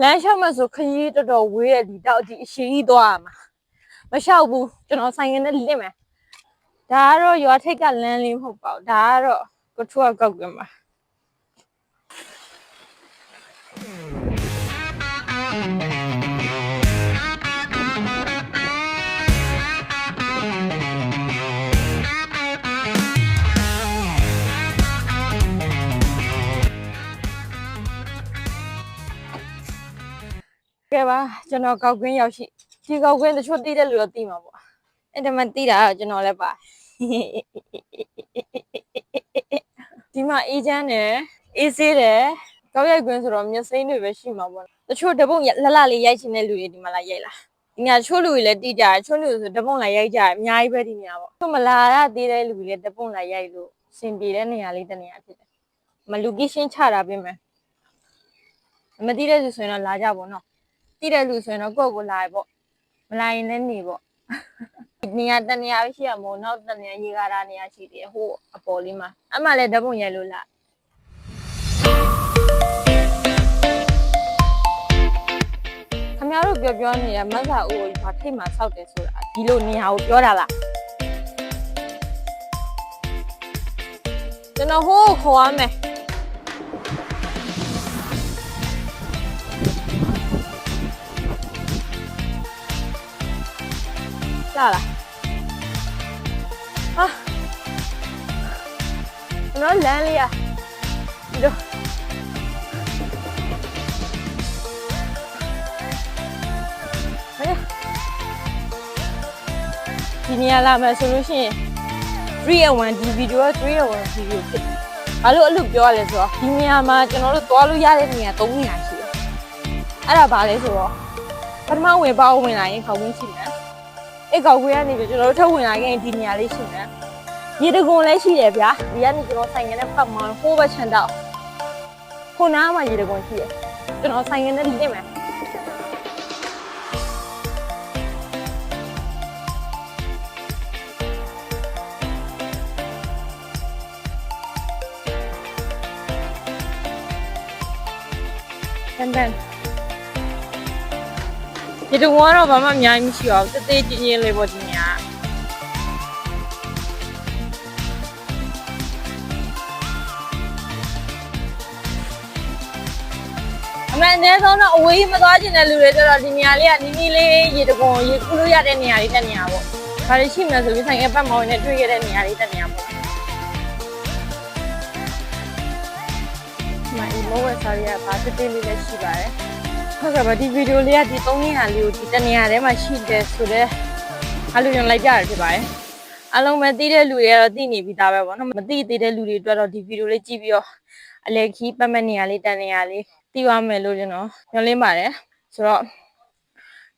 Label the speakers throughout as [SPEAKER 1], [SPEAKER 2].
[SPEAKER 1] လမ်းလျှောက်မှဆိုခရီးတော်တော်ဝေးရဒီတောက်ဒီအရှိကြီးသွားရမှာမလျှောက်ဘူးကျွန်တော်ဆိုင်ငယ်နဲ့လင့်မယ်ဒါကတော့ရွာထိပ်ကလမ်းလေးမဟုတ်ပါဘူးဒါကတော့ကိုထွတ်ကောက်ကမှာ ပါကျွန်တော်ကောက်ကွင်းရောက်ရှိဒီကောက်ကွင်းတချို့တီးတဲ့လူတော့တီးမှာပေါ့အဲ့ဒါမှတီးတာတော့ကျွန်တော်လည်းပါဒီမှာအေးချမ်းတယ်အေးဆေးတယ်ကောက်ရိုက်ကွင်းဆိုတော့မျက်စိတွေပဲရှိမှာပေါ့တချို့တပုံလလလေးရိုက်ချင်တဲ့လူတွေဒီမှာလာရိုက်လာဒီညာတချို့လူတွေလည်းတီးကြတယ်တချို့လူတွေဆိုတပုံလာရိုက်ကြတယ်အများကြီးပဲဒီနေရာပေါ့သူမလာရသေးတဲ့လူတွေလည်းတပုံလာရိုက်လို့အဆင်ပြေတဲ့နေရာလေးတစ်နေရာဖြစ်တယ်မလူကီရှင်းချတာပြင်မယ်မတီးတဲ့လူဆိုရင်တော့လာကြပါတော့ တိတဲ့လူဆိုရင်တော့ကိုယ့်ကိုယ်လာရပေါ့မလာရင်လည်းနေပေါ့နေရာတနေရာပဲရှိရမို့နောက်တနေရာရေကားတာနေရာရှိတယ်ဟိုအပေါ်လေးမှာအမှလည်းဓာတ်ပုံရိုက်လို့လားခမရတို့ပြောပြောနေတဲ့မဆာဦးကိုဘာထိတ်မှစောက်တယ်ဆိုတာဒီလိုနေရာကိုပြောတာလားကျွန်တော်ဟိုးခေါ်ရမယ် လာလားဟာကျွန်တော်လမ်းလေးอ่ะဒီတော့ဟဲ့ဒီနေရာလာမယ်ဆိုလို့ရှိရင်3 and 1ဒီဗီဒီယိုက3 and 1ဗီဒီယိုဖြစ်တယ်ဘာလို့အဲ့လိုပြောရလဲဆိုတော့ဒီနေရာမှာကျွန်တော်တို့သွားလို့ရတဲ့နေရာ3နေရာရှိတယ်အဲ့ဒါဘာလဲဆိုတော့ပထမဝင်ပေါဝင်လာရင်ခေါင်းဝင်းရှိတယ် အဲ့ကောက်ခွေးကနေပြီးကျွန်တော်တို့ထုတ်ဝင်လာခဲ့ရင်ဒီနေရာလေးရှိတယ်။ရေတကွန်လည်းရှိတယ်ဗျာ။ဒီကနေကျွန်တော်ဆိုင်ငယ်နဲ့ဖတ်မှဟိုးဘက်ချန်တော့ခုနားမှာရေတကွန်ရှိတယ်။ကျွန်တော်ဆိုင်ငယ်နဲ့လင့်မယ်။တန်တန် ဒီတော့ကတော့ဘာမှအများကြီးမရှိပါဘူးတသေးချင်းချင်းလေးပေါ့ဒီညာအမှန်တည်းဆုံးတော့အဝေးမသွားချင်တဲ့လူတွေဆိုတော့ဒီနေရာလေးကနီးနီးလေးရေတကွန်ရေကူးလို့ရတဲ့နေရာလေးတက်နေရာပေါ့။ဒါလေးရှိမှဆိုပြီးဆိုင်ကပတ်မောင်းနဲ့တွေ့ခဲ့တဲ့နေရာလေးတက်နေရာပေါ့။ဒီမှာဒီမိုးဝဲစားရကဘာတစ်တေးလေးလည်းရှိပါတယ်။ ဟုတ်ကဲ့ပါဒီဗီဒီယိုလေးကဒီ၃နေရာလေးကိုဒီတနေရာထဲမှာရှိတယ်ဆိုတော့အလိုရင်လိုက်ပြရဖြစ်ပါတယ်အလုံးမဲ့သိတဲ့လူတွေကတော့သိနေပြီးသားပဲပေါ့နော်မသိသေးတဲ့လူတွေအတွက်တော့ဒီဗီဒီယိုလေးကြည့်ပြီးတော့အလဲခီးပတ်မဲ့နေရာလေးတန်နေရာလေးသိသွားမယ်လို့ကျွန်တော်ညွှန်လင်းပါတယ်ဆိုတော့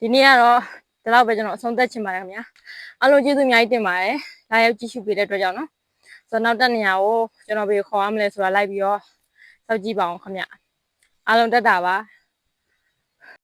[SPEAKER 1] ဒီနေ့ကတော့ဒီလောက်ပဲကျွန်တော်အဆုံးသတ်ချင်ပါတယ်ခင်ဗျာအလုံးကျေးဇူးအများကြီးတင်ပါတယ်လာရောက်ကြည့်ရှုပေးတဲ့အတွက်ကြောင့်နော်ဆိုတော့နောက်တက်နေရာကိုကျွန်တော်ဘယ်ခေါ်ရမလဲဆိုတာလိုက်ပြီးတော့စောင့်ကြည့်ပါအောင်ခင်ဗျာအလုံးတက်တာပါ